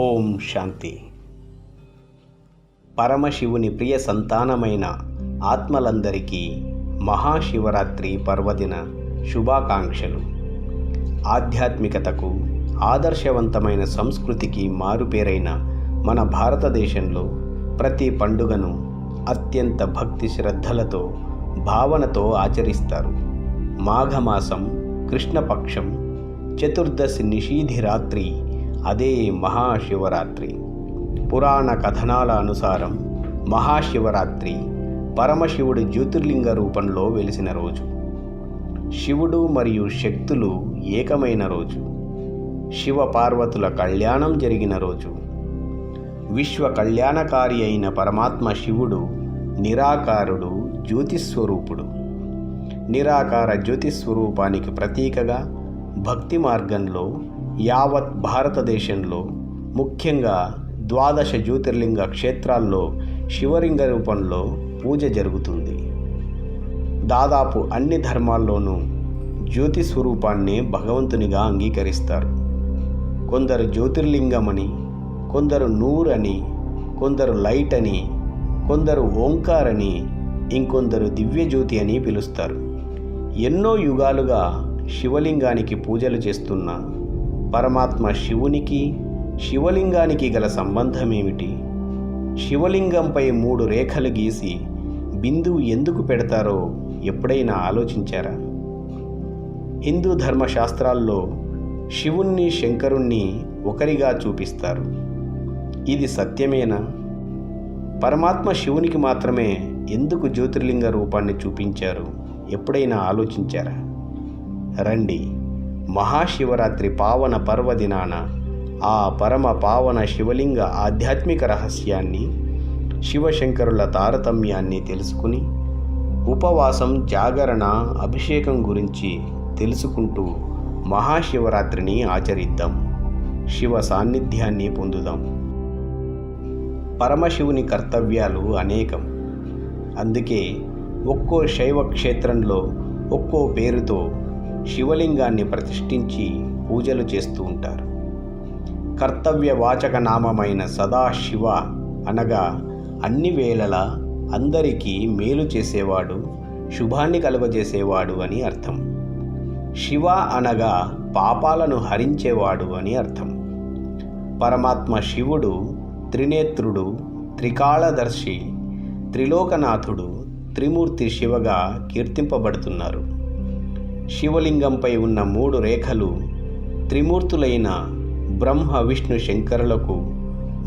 ఓం శాంతి. పరమశివుని ప్రియ సంతానమైన ఆత్మలందరికీ మహాశివరాత్రి పర్వదిన శుభాకాంక్షలు. ఆధ్యాత్మికతకు ఆదర్శవంతమైన సంస్కృతికి మారుపేరైన మన భారతదేశంలో ప్రతి పండుగను అత్యంత భక్తి శ్రద్ధలతో భావనతో ఆచరిస్తారు. మాఘమాసం కృష్ణపక్షం చతుర్దశి నిషీధి రాత్రి అదే మహాశివరాత్రి. పురాణ కథనాల అనుసారం మహాశివరాత్రి పరమశివుడి జ్యోతిర్లింగ రూపంలో వెలిసిన రోజు. శివుడు మరియు శక్తులు ఏకమైన రోజు. శివ పార్వతుల కళ్యాణం జరిగిన రోజు. విశ్వ కళ్యాణకారి అయిన పరమాత్మ శివుడు నిరాకారుడు జ్యోతిస్వరూపుడు. నిరాకార జ్యోతిస్వరూపానికి ప్రతీకగా భక్తి మార్గంలో యావత్ భారతదేశంలో ముఖ్యంగా ద్వాదశ జ్యోతిర్లింగ క్షేత్రాల్లో శివలింగ రూపంలో పూజ జరుగుతుంది. దాదాపు అన్ని ధర్మాల్లోనూ జ్యోతి స్వరూపాన్ని భగవంతునిగా అంగీకరిస్తారు. కొందరు జ్యోతిర్లింగమని కొందరు నూరని అని కొందరు లైట్ అని కొందరు ఓంకార్ అని ఇంకొందరు దివ్యజ్యోతి అని పిలుస్తారు. ఎన్నో యుగాలుగా శివలింగానికి పూజలు చేస్తున్న పరమాత్మ శివునికి శివలింగానికి గల సంబంధమేమిటి? శివలింగంపై మూడు రేఖలు గీసి బిందువు ఎందుకు పెడతారో ఎప్పుడైనా ఆలోచించారా? హిందూ ధర్మశాస్త్రాల్లో శివుణ్ణి శంకరుణ్ణి ఒకరిగా చూపిస్తారు. ఇది సత్యమేనా? పరమాత్మ శివునికి మాత్రమే ఎందుకు జ్యోతిర్లింగ రూపాన్ని చూపించారు? ఎప్పుడైనా ఆలోచించారా? రండి. మహాశివరాత్రి పావన పర్వదినాన ఆ పరమ పావన శివలింగ ఆధ్యాత్మిక రహస్యాన్ని శివశంకరుల తారతమ్యాన్ని తెలుసుకుని ఉపవాసం జాగరణ అభిషేకం గురించి తెలుసుకుంటూ మహాశివరాత్రిని ఆచరిద్దాం. శివ సాన్నిధ్యాన్ని పొందుదాం. పరమశివుని కర్తవ్యాలు అనేకం. అందుకే ఒక్కో శైవ క్షేత్రంలో ఒక్కో పేరుతో శివలింగాన్ని ప్రతిష్ఠించి పూజలు చేస్తూ ఉంటారు. కర్తవ్య వాచక నామమైన సదాశివ అనగా అన్ని వేళలా అందరికీ మేలు చేసేవాడు శుభాన్ని కలుగజేసేవాడు అని అర్థం. శివ అనగా పాపాలను హరించేవాడు అని అర్థం. పరమాత్మ శివుడు త్రినేత్రుడు త్రికాళదర్శి త్రిలోకనాథుడు త్రిమూర్తి శివగా కీర్తింపబడుతున్నారు. శివలింగంపై ఉన్న మూడు రేఖలు త్రిమూర్తులైన బ్రహ్మ విష్ణు శంకరులకు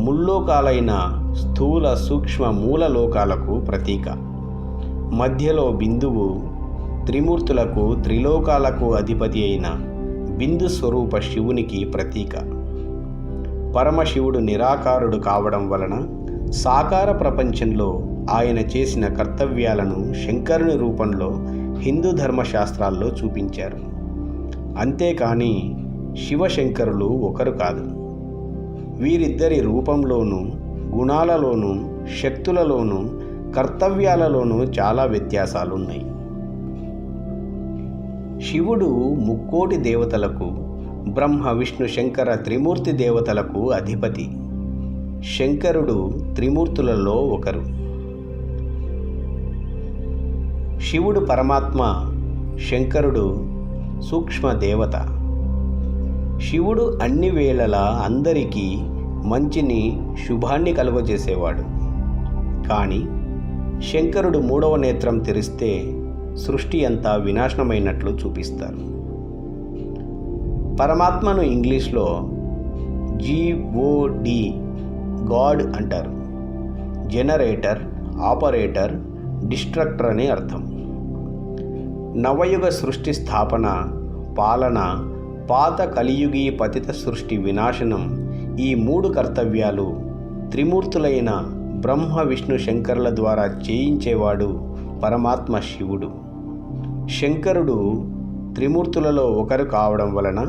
ముల్లోకాలైన స్థూల సూక్ష్మ మూల లోకాలకు ప్రతీక. మధ్యలో బిందువు త్రిమూర్తులకు త్రిలోకాలకు అధిపతి అయిన బిందు స్వరూప శివునికి ప్రతీక. పరమశివుడు నిరాకారుడు కావడం వలన సాకార ప్రపంచంలో ఆయన చేసిన కర్తవ్యాలను శంకరుని రూపంలో హిందూ ధర్మశాస్త్రాల్లో చూపించారు. అంతేకాని శివశంకరులు ఒకరు కాదు. వీరిద్దరి రూపంలోనూ గుణాలలోనూ శక్తులలోనూ కర్తవ్యాలలోనూ చాలా వ్యత్యాసాలున్నాయి. శివుడు ముక్కోటి దేవతలకు బ్రహ్మ విష్ణు శంకర త్రిమూర్తి దేవతలకు అధిపతి. శంకరుడు త్రిమూర్తులలో ఒకరు. శివుడు పరమాత్మ శంకరుడు సూక్ష్మ దేవత. శివుడు అన్ని వేళలా అందరికీ మంచిని శుభాన్ని కలుగజేసేవాడు. కానీ శంకరుడు మూడవ నేత్రం తెరిస్తే సృష్టి అంతా వినాశనమైనట్లు చూపిస్తారు. పరమాత్మను ఇంగ్లీష్లో జీఓడి గాడ్ అంటారు. జనరేటర్ ఆపరేటర్ డిస్ట్రక్టర్ అని అర్థం. నవయుగ సృష్టి స్థాపన పాలన పాత కలియుగీ పతిత సృష్టి వినాశనం ఈ మూడు కర్తవ్యాలు త్రిమూర్తులైన బ్రహ్మ విష్ణు శంకరుల ద్వారా చేయించేవాడు పరమాత్మ శివుడు. శంకరుడు త్రిమూర్తులలో ఒకరు కావడం వలన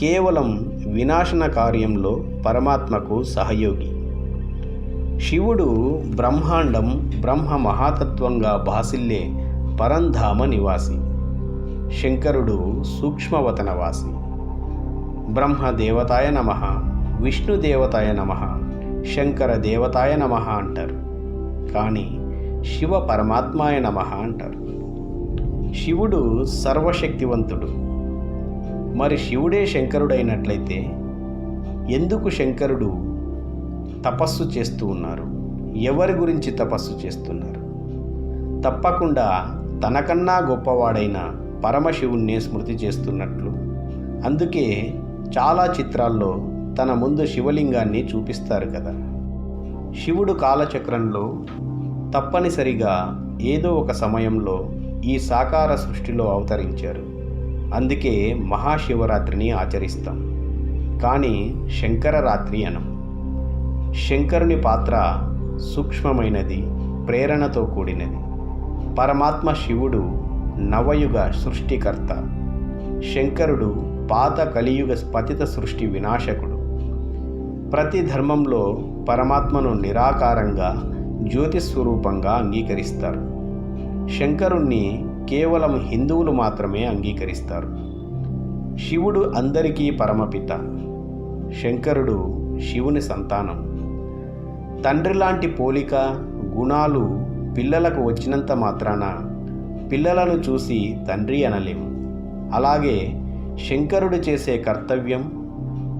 కేవలం వినాశన కార్యంలో పరమాత్మకు సహయోగి. శివుడు బ్రహ్మాండం బ్రహ్మ మహాతత్వంగా భాసిల్లే పరంధామ నివాసి శంకరుడు సూక్ష్మవతనవాసి. బ్రహ్మ దేవతాయ నమ విష్ణు దేవతాయ నమ శంకర దేవతాయ నమ అంటారు. కానీ శివ పరమాత్మాయ నమ అంటారు. శివుడు సర్వశక్తివంతుడు. మరి శివుడే శంకరుడైనట్లయితే ఎందుకు శంకరుడు తపస్సు చేస్తూ ఉన్నారు. ఎవరి గురించి తపస్సు చేస్తున్నారు? తప్పకుండా తనకన్నా గొప్పవాడైన పరమశివుణ్ణే స్మృతి చేస్తున్నట్లు. అందుకే చాలా చిత్రాల్లో తన ముందు శివలింగాన్ని చూపిస్తారు కదా. శివుడు కాలచక్రంలో తప్పనిసరిగా ఏదో ఒక సమయంలో ఈ సాకార సృష్టిలో అవతరించారు. అందుకే మహాశివరాత్రిని ఆచరిస్తాం. కానీ శంకరరాత్రి అనం. శంకరుని పాత్ర సూక్ష్మమైనది ప్రేరణతో కూడినది. పరమాత్మ శివుడు నవయుగ సృష్టికర్త. శంకరుడు పాత కలియుగ పతిత సృష్టి వినాశకుడు. ప్రతి ధర్మంలో పరమాత్మను నిరాకారంగా జ్యోతిస్వరూపంగా అంగీకరిస్తారు. శంకరుణ్ణి కేవలం హిందువులు మాత్రమే అంగీకరిస్తారు. శివుడు అందరికీ పరమపిత. శంకరుడు శివుని సంతానం. తండ్రి లాంటి పోలిక గుణాలు పిల్లలకు వచ్చినంత మాత్రాన పిల్లలను చూసి తండ్రి అనలేము. అలాగే శంకరుడు చేసే కర్తవ్యం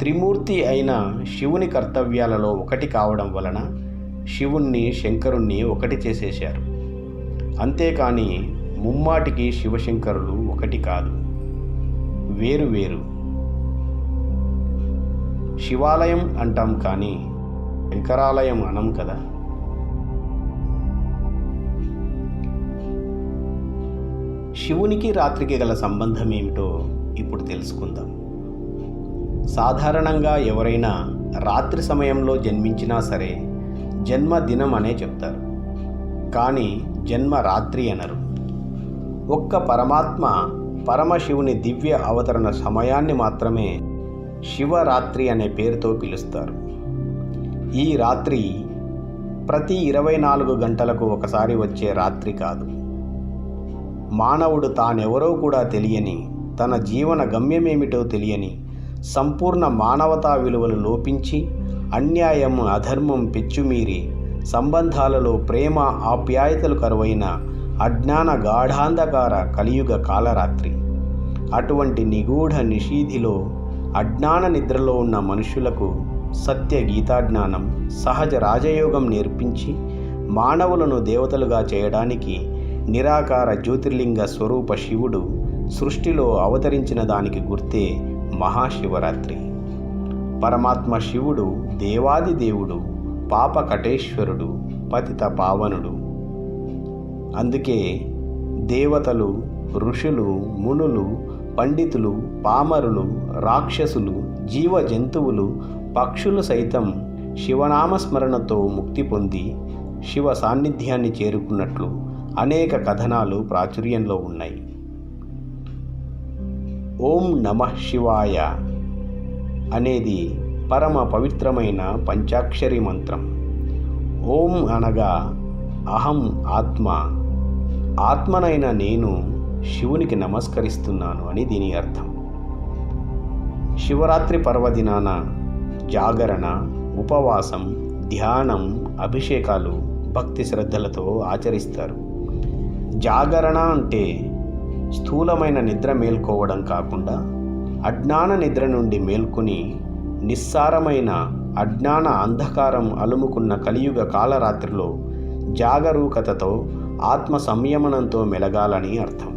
త్రిమూర్తి అయిన శివుని కర్తవ్యాలలో ఒకటి కావడం వలన శివుణ్ణి శంకరుణ్ణి ఒకటి చేసేశారు. అంతేకాని ముమ్మాటికి శివశంకరులు ఒకటి కాదు. వేరు వేరు. శివాలయం అంటాం కానీ శంకరాలయం అనం కదా. శివునికి రాత్రికి గల సంబంధం ఏమిటో ఇప్పుడు తెలుసుకుందాం. సాధారణంగా ఎవరైనా రాత్రి సమయంలో జన్మించినా సరే జన్మదినం అనే చెప్తారు. కానీ జన్మ రాత్రి అనరు. ఒక్క పరమాత్మ పరమశివుని దివ్య అవతరణ సమయాన్ని మాత్రమే శివరాత్రి అనే పేరుతో పిలుస్తారు. ఈ రాత్రి ప్రతి ఇరవై నాలుగు గంటలకు ఒకసారి వచ్చే రాత్రి కాదు. మానవుడు తానెవరో కూడా తెలియని తన జీవన గమ్యమేమిటో తెలియని సంపూర్ణ మానవతా విలువలు లోపించి అన్యాయం అధర్మం పెచ్చుమీరి సంబంధాలలో ప్రేమ ఆప్యాయతలు కరువైన అజ్ఞాన గాఢాంధకార కలియుగ కాలరాత్రి. అటువంటి నిగూఢ నిషీధిలో అజ్ఞాన నిద్రలో ఉన్న మనుషులకు సత్య గీతాజ్ఞానం సహజ రాజయోగం నేర్పించి మానవులను దేవతలుగా చేయడానికి నిరాకార జ్యోతిర్లింగ స్వరూప శివుడు సృష్టిలో అవతరించిన దానికి గుర్తే మహాశివరాత్రి. పరమాత్మ శివుడు దేవాది దేవుడు పాప కటేశ్వరుడు పతిత పావనుడు. అందుకే దేవతలు ఋషులు మునులు పండితులు పామరులు రాక్షసులు జీవ జంతువులు పక్షులు సైతం శివనామస్మరణతో ముక్తి పొంది శివ సాన్నిధ్యాన్ని చేరుకున్నట్లు అనేక కథనాలు ప్రాచుర్యంలో ఉన్నాయి. ఓం నమ శివాయ అనేది పరమ పవిత్రమైన పంచాక్షరి మంత్రం. ఓం అనగా అహం ఆత్మ. ఆత్మనైన నేను శివునికి నమస్కరిస్తున్నాను అని దీని అర్థం. శివరాత్రి పర్వదినాన జాగరణ ఉపవాసం ధ్యానం అభిషేకాలు భక్తి శ్రద్ధలతో ఆచరిస్తారు. జాగరణ అంటే స్థూలమైన నిద్ర మేల్కోవడం కాకుండా అజ్ఞాన నిద్ర నుండి మేల్కొని నిస్సారమైన అజ్ఞాన అంధకారం అలుముకున్న కలియుగ కాలరాత్రిలో జాగరూకతతో ఆత్మ సంయమనంతో మెలగాలని అర్థం.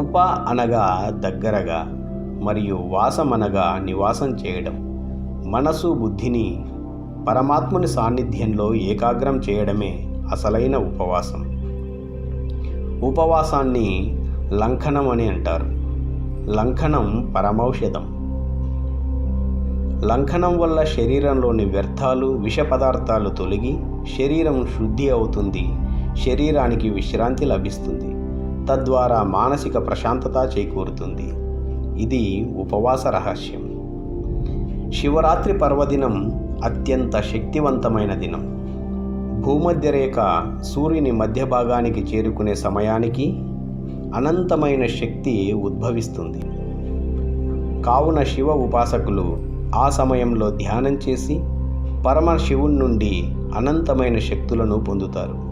ఉప అనగా దగ్గరగా మరియు వాసమనగా నివాసం చేయడం. మనసు బుద్ధిని పరమాత్ముని సాన్నిధ్యంలో ఏకాగ్రం చేయడమే అసలైన ఉపవాసం. ఉపవాసాన్ని లంఘనం అని అంటారు. లంఘనం పరమౌషధం. లంఘనం వల్ల శరీరంలోని వ్యర్థాలు విష పదార్థాలు తొలగి శరీరం శుద్ధి అవుతుంది. శరీరానికి విశ్రాంతి లభిస్తుంది. తద్వారా మానసిక ప్రశాంతత చేకూరుతుంది. ఇది ఉపవాస రహస్యం. శివరాత్రి పర్వదినం అత్యంత శక్తివంతమైన దినం. భూమధ్యరేఖ సూర్యుని మధ్య భాగానికి చేరుకునే సమయానికి అనంతమైన శక్తి ఉద్భవిస్తుంది. కావున శివ ఉపాసకులు ఆ సమయంలో ధ్యానం చేసి పరమశివుని నుండి అనంతమైన శక్తులను పొందుతారు.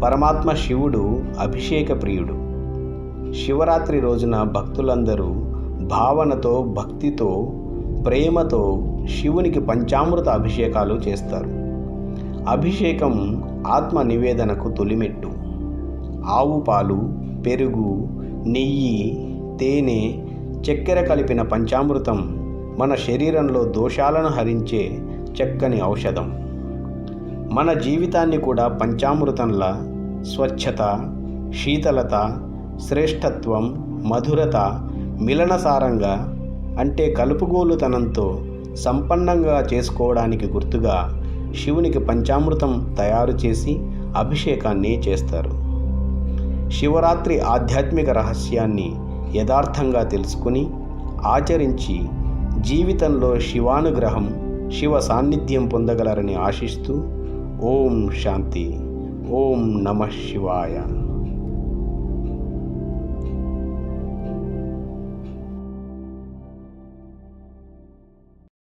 పరమాత్మ శివుడు అభిషేక ప్రియుడు. శివరాత్రి రోజున భక్తులందరూ భావనతో భక్తితో ప్రేమతో శివునికి పంచామృత అభిషేకాలు చేస్తారు. అభిషేకం ఆత్మ నివేదనకు తొలిమెట్టు. ఆవు పాలు పెరుగు నెయ్యి తేనె చక్కెర కలిపిన పంచామృతం మన శరీరంలో దోషాలను హరించే చక్కని ఔషధం. మన జీవితాన్ని కూడా పంచామృతంలా స్వచ్ఛత శీతలత శ్రేష్టత్వం మధురత మిలనసారంగా అంటే కలుపుగోలుతనంతో సంపన్నంగా చేసుకోవడానికి గుర్తుగా శివునికి పంచామృతం తయారు చేసి అభిషేకాన్ని చేస్తారు. శివరాత్రి ఆధ్యాత్మిక రహస్యాన్ని యథార్థంగా తెలుసుకుని ఆచరించి జీవితంలో శివానుగ్రహం శివ సాన్నిధ్యం పొందగలరని ఆశిస్తూ ఓం శాంతి ఓం నమ శివాయ.